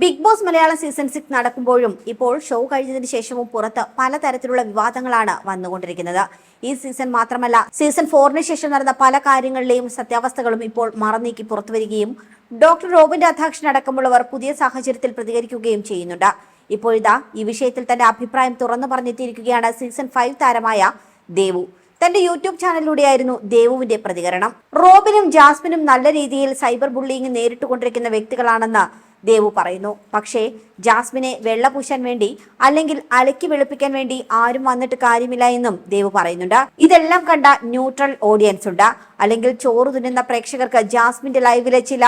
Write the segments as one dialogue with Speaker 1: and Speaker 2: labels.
Speaker 1: Bigg Boss Malayalam season six നടക്കുമ്പോഴും ഇപ്പോൾ show കഴിഞ്ഞതിന് ശേഷവും പുറത്ത് പലതരത്തിലുള്ള വിവാദങ്ങളാണ് വന്നുകൊണ്ടിരിക്കുന്നത്. ഈ സീസൺ മാത്രമല്ല സീസൺ ഫോറിന് ശേഷം നടന്ന പല കാര്യങ്ങളിലെയും സത്യാവസ്ഥകളും ഇപ്പോൾ മറന്നീക്കി പുറത്തുവരികയും ഡോക്ടർ റോബിന്റെ അധ്യക്ഷനടക്കമുള്ളവർ പുതിയ സാഹചര്യത്തിൽ പ്രതികരിക്കുകയും ചെയ്യുന്നുണ്ട്. ഇപ്പോഴിതാ ഈ വിഷയത്തിൽ തന്റെ അഭിപ്രായം തുറന്നു പറഞ്ഞെത്തിയിരിക്കുകയാണ് സീസൺ ഫൈവ് താരമായ ദേവു. തന്റെ യൂട്യൂബ് ചാനലിലൂടെയായിരുന്നു ദേവുവിന്റെ പ്രതികരണം. റോബിനും ജാസ്മിനും നല്ല രീതിയിൽ സൈബർ ബുള്ളിങ് നേരിട്ടുകൊണ്ടിരിക്കുന്ന വ്യക്തികളാണെന്ന് ദേവു പറയുന്നു. പക്ഷേ ജാസ്മിനെ വെള്ളപൂശാൻ വേണ്ടി അല്ലെങ്കിൽ അലക്കി വെളുപ്പിക്കാൻ വേണ്ടി ആരും വന്നിട്ട് കാര്യമില്ല എന്നും ദേവു പറയുന്നുണ്ട്. ഇതെല്ലാം കണ്ട ന്യൂട്രൽ ഓഡിയൻസ് ഉണ്ട്. അല്ലെങ്കിൽ ചോറ് തിന്നുന്ന പ്രേക്ഷകർക്ക് ജാസ്മിന്റെ ലൈവിലെ ചില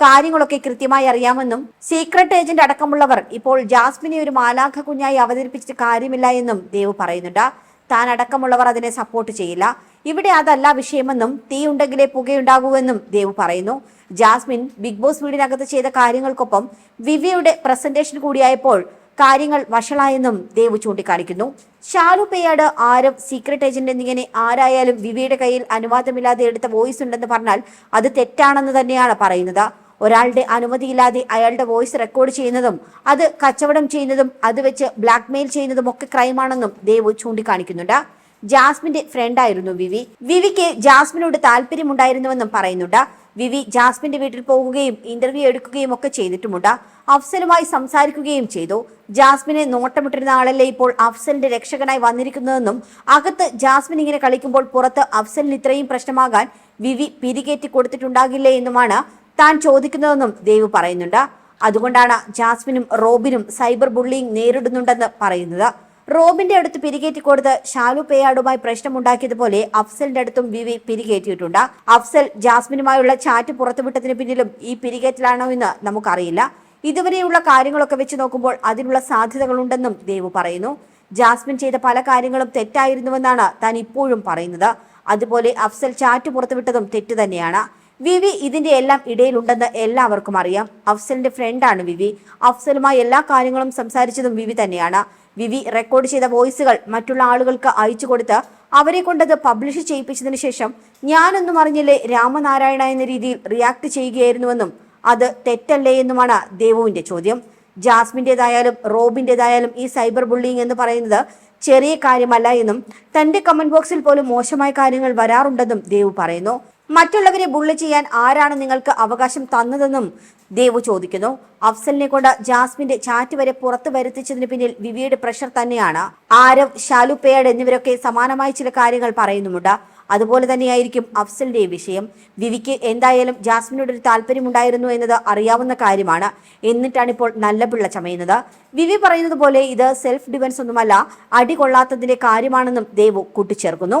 Speaker 1: കാര്യങ്ങളൊക്കെ കൃത്യമായി അറിയാമെന്നും സീക്രട്ട് ഏജന്റ് അടക്കമുള്ളവർ ഇപ്പോൾ ജാസ്മിനെ ഒരു മാലാഖ കുഞ്ഞായി അവതരിപ്പിച്ചിട്ട് കാര്യമില്ല എന്നും ദേവ് പറയുന്നുണ്ട്. താൻ അടക്കമുള്ളവർ അതിനെ സപ്പോർട്ട് ചെയ്യില്ല. ഇവിടെ അതല്ല വിഷയമെന്നും തീ ഉണ്ടെങ്കിലേ പുകയുണ്ടാകൂവെന്നും ദേവ് പറയുന്നു. ജാസ്മിൻ ബിഗ് ബോസ് വീടിനകത്ത് ചെയ്ത കാര്യങ്ങൾക്കൊപ്പം വിവിയുടെ പ്രസന്റേഷൻ കൂടിയായപ്പോൾ കാര്യങ്ങൾ വഷളായെന്നും ദേവ് ചൂണ്ടിക്കാണിക്കുന്നു. ഷാലു പേയാട് ആരും സീക്രട്ട് ഏജന്റ് എന്നിങ്ങനെ ആരായാലും വിവിയുടെ കയ്യിൽ അനുവാദമില്ലാതെ എടുത്ത വോയിസ് ഉണ്ടെന്ന് പറഞ്ഞാൽ അത് തെറ്റാണെന്ന് തന്നെയാണ് പറയുന്നത്. ഒരാളുടെ അനുമതിയില്ലാതെ അയാളുടെ വോയിസ് റെക്കോർഡ് ചെയ്യുന്നതും അത് കച്ചവടം ചെയ്യുന്നതും അത് വെച്ച് ബ്ലാക്ക്മെയിൽ ചെയ്യുന്നതും ഒക്കെ ക്രൈമാണെന്നും ദേവ് ചൂണ്ടിക്കാണിക്കുന്നുണ്ട്. ജാസ്മിന്റെ ഫ്രണ്ടായിരുന്നു വിവി. വിവിക്ക് ജാസ്മിനോട് താല്പര്യമുണ്ടായിരുന്നുവെന്നും പറയുന്നുണ്ട്. വിവി ജാസ്മിന്റെ വീട്ടിൽ പോകുകയും ഇന്റർവ്യൂ എടുക്കുകയും ഒക്കെ ചെയ്തിട്ടുമുണ്ട്. അഫ്സലുമായി സംസാരിക്കുകയും ചെയ്തു. ജാസ്മിനെ നോട്ടമിട്ടിരുന്ന ആളല്ലേ ഇപ്പോൾ അഫ്സലിന്റെ രക്ഷകനായി വന്നിരിക്കുന്നതെന്നും അകത്ത് ജാസ്മിൻ ഇങ്ങനെ കളിക്കുമ്പോൾ പുറത്ത് അഫ്സലിന് ഇത്രയും പ്രശ്നമാകാൻ വിവി പിരികേറ്റി കൊടുത്തിട്ടുണ്ടാകില്ലേ എന്നുമാണ് താൻ ചോദിക്കുന്നതെന്നും ദേവ് പറയുന്നുണ്ട്. അതുകൊണ്ടാണ് ജാസ്മിനും റോബിനും സൈബർ ബുള്ളിങ് നേരിടുന്നുണ്ടെന്ന് പറയുന്നത്. റോബിന്റെ അടുത്ത് പിരികേറ്റി കൊടുത്ത് ഷാലു പേയാടുമായി പ്രശ്നമുണ്ടാക്കിയതുപോലെ അഫ്സലിന്റെ അടുത്തും വിവി പിരികേറ്റിയിട്ടുണ്ട്. അഫ്സൽ ജാസ്മിനുമായുള്ള ചാറ്റ് പുറത്തുവിട്ടതിന് പിന്നിലും ഈ പിരികേറ്റിലാണോ എന്ന് നമുക്കറിയില്ല. ഇതുവരെയുള്ള കാര്യങ്ങളൊക്കെ വെച്ച് നോക്കുമ്പോൾ അതിനുള്ള സാധ്യതകളുണ്ടെന്നും ദേവ് പറയുന്നു. ജാസ്മിൻ ചെയ്ത പല കാര്യങ്ങളും തെറ്റായിരുന്നുവെന്നാണ് താൻ ഇപ്പോഴും പറയുന്നത്. അതുപോലെ അഫ്സൽ ചാറ്റ് പുറത്തുവിട്ടതും തെറ്റ് തന്നെയാണ്. വിവി ഇതിന്റെ എല്ലാം ഇടയിലുണ്ടെന്ന് എല്ലാവർക്കും അറിയാം. അഫ്സലിന്റെ ഫ്രണ്ടാണ് വിവി. അഫ്സലുമായി എല്ലാ കാര്യങ്ങളും സംസാരിച്ചതും വിവി തന്നെയാണ്. വിവി റെക്കോർഡ് ചെയ്ത വോയിസുകൾ മറ്റുള്ള ആളുകൾക്ക് അയച്ചു കൊടുത്ത് അവരെ കൊണ്ടത് പബ്ലിഷ് ചെയ്യിപ്പിച്ചതിന് ശേഷം ഞാനൊന്നും അറിഞ്ഞില്ലേ രാമനാരായണ എന്ന രീതിയിൽ റിയാക്ട് ചെയ്യുകയായിരുന്നുവെന്നും? അത് തെറ്റല്ലേ എന്നുമാണ് ദേവുവിന്റെ ചോദ്യം. ജാസ്മിന്റെതായാലും റോബിന്റെതായാലും ഈ സൈബർ ബുള്ളിങ് എന്ന് പറയുന്നത് ചെറിയ കാര്യമല്ല എന്നും തന്റെ കമന്റ് ബോക്സിൽ പോലും മോശമായ കാര്യങ്ങൾ വരാറുണ്ടെന്നും ദേവ് പറയുന്നു. മറ്റുള്ളവരെ ബുള്ളി ചെയ്യാൻ ആരാണ് നിങ്ങൾക്ക് അവകാശം തന്നതെന്നും ദേവു ചോദിക്കുന്നു. അഫ്സലിനെ കൊണ്ട് ജാസ്മിന്റെ ചാറ്റ് വരെ പുറത്തു വരുത്തിച്ചതിന് പിന്നിൽ വിവിയുടെ പ്രഷർ തന്നെയാണ്. ആരവ് ഷാലു പേയഡ് എന്നിവരൊക്കെ സമാനമായ ചില കാര്യങ്ങൾ പറയുന്നുമുണ്ട്. അതുപോലെ തന്നെയായിരിക്കും അഫ്സലിന്റെ വിഷയം. വിവിക്ക് എന്തായാലും ജാസ്മിനോട് ഒരു താല്പര്യമുണ്ടായിരുന്നു എന്നത് അറിയാവുന്ന കാര്യമാണ്. എന്നിട്ടാണ് ഇപ്പോൾ നല്ല പിള്ള ചമയുന്നത്. വിവി പറയുന്നത് പോലെ ഇത് സെൽഫ് ഡിഫൻസ് ഒന്നുമല്ല അടി കൊള്ളാത്തതിന്റെ കാര്യമാണെന്നും ദേവു കൂട്ടിച്ചേർക്കുന്നു.